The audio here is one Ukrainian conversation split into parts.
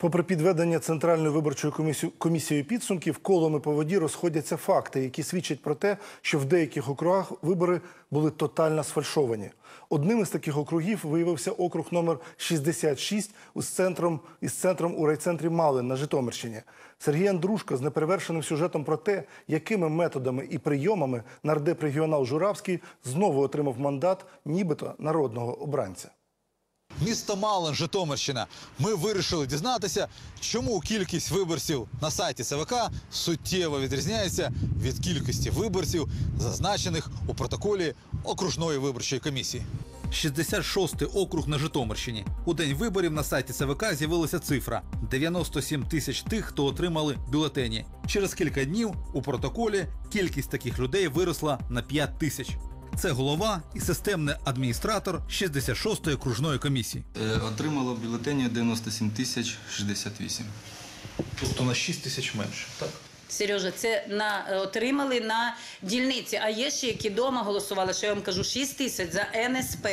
Попри підведення Центральною виборчою комісією, комісією підсумків, колами по воді розходяться факти, які свідчать про те, що в деяких округах вибори були тотально сфальшовані. Одним із таких округів виявився округ номер 66 із центром, із центром у райцентрі Малин на Житомирщині. Сергій Андрушко з неперевершеним сюжетом про те, якими методами і прийомами нардеп регіонал Журавський знову отримав мандат, нібито народного обранця. Місто Малин, Житомирщина. Ми вирішили дізнатися, чому кількість виборців на сайті ЦВК суттєво відрізняється від кількості виборців, зазначених у протоколі окружної виборчої комісії. 66-й округ на Житомирщині. У день виборів на сайті ЦВК з'явилася цифра 97 тисяч тих, хто отримали бюлетені. Через кілька днів у протоколі кількість таких людей виросла на 5 тисяч. Це голова і системний адміністратор 66-ї окружної комісії. Е, Отримало бюлетені 97 тисяч 68. Тобто на 6 тисяч менше, так? Сережа, це на е, отримали на дільниці. А є ще які вдома голосували, що я вам кажу, 6 тисяч за НСП.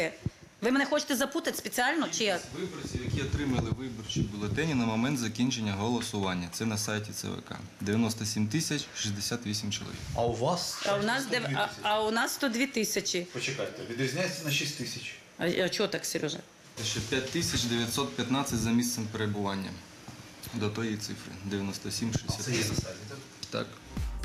Ви мене хочете запутати спеціально чи як? Виборців, які отримали виборчі бюлетені на момент закінчення голосування. Це на сайті ЦВК. 97 тисяч 68 чоловік. А у вас? А у нас де а, а у нас 102 тисячі. Почекайте, відрізняється на 6 тисяч. А, а чого так, Сережа? Ще 5 тисяч 915 за місцем перебування. До тої цифри. 97 68. Так.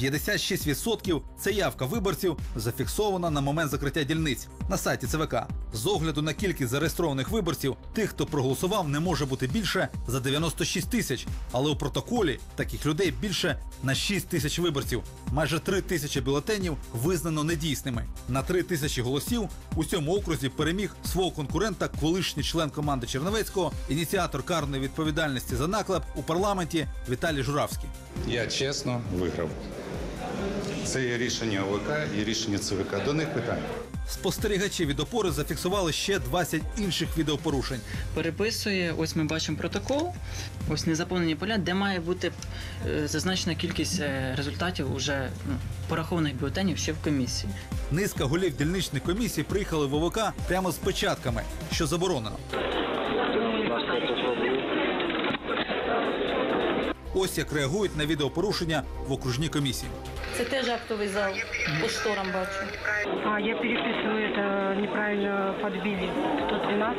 56% – це явка виборців, зафіксована на момент закриття дільниць на сайті ЦВК. З огляду на кількість зареєстрованих виборців, тих, хто проголосував, не може бути більше за 96 тисяч. Але у протоколі таких людей більше на 6 тисяч виборців. Майже 3 тисячі бюлетенів визнано недійсними. На 3 тисячі голосів у цьому окрузі переміг свого конкурента, колишній член команди Черновецького, ініціатор карної відповідальності за наклеп у парламенті Віталій Журавський. Я чесно виграв. Це є рішення ОВК і рішення ЦВК. До них питань. Спостерігачі від опори зафіксували ще 20 інших відеопорушень. переписує. Ось ми бачимо протокол, ось незаповнені поля, де має бути е, зазначена кількість е, результатів уже ну, порахованих бюлетенів ще в комісії. Низка голів дільничних комісій приїхали в ОВК прямо з печатками, що заборонено. Ось як реагують на відеопорушення в окружній комісії. Це теж актовий зал. По шторам бачу. А, я переписываю, это неправильно подбили. 112.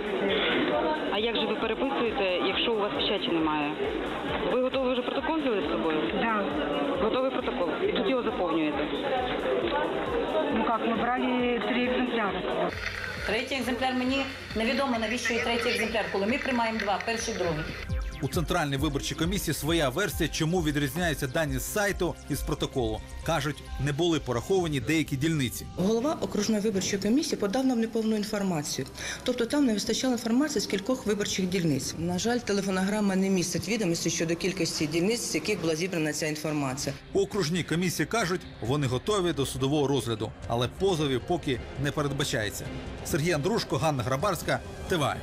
А як же ви переписуєте, якщо у вас печаті немає? Ви готові вже протокол взяли з собою? Да. Готовий протокол. І тут його заповнюєте. Ну как, мы брали три экземпляра. Третій екземпляр мені невідомо, навіщо і третій екземпляр, коли ми приймаємо два, перший, другий. У центральній виборчій комісії своя версія, чому відрізняються дані з сайту і з протоколу. кажуть, не були пораховані деякі дільниці. Голова окружної виборчої комісії подав нам неповну інформацію. Тобто там не вистачало інформації з кількох виборчих дільниць. На жаль, телефонограма не містить відомості щодо кількості дільниць, з яких була зібрана ця інформація. У окружній комісії кажуть, вони готові до судового розгляду, але позовів поки не передбачається. Сергій Андрушко, Ганна Грабарська, ТВА.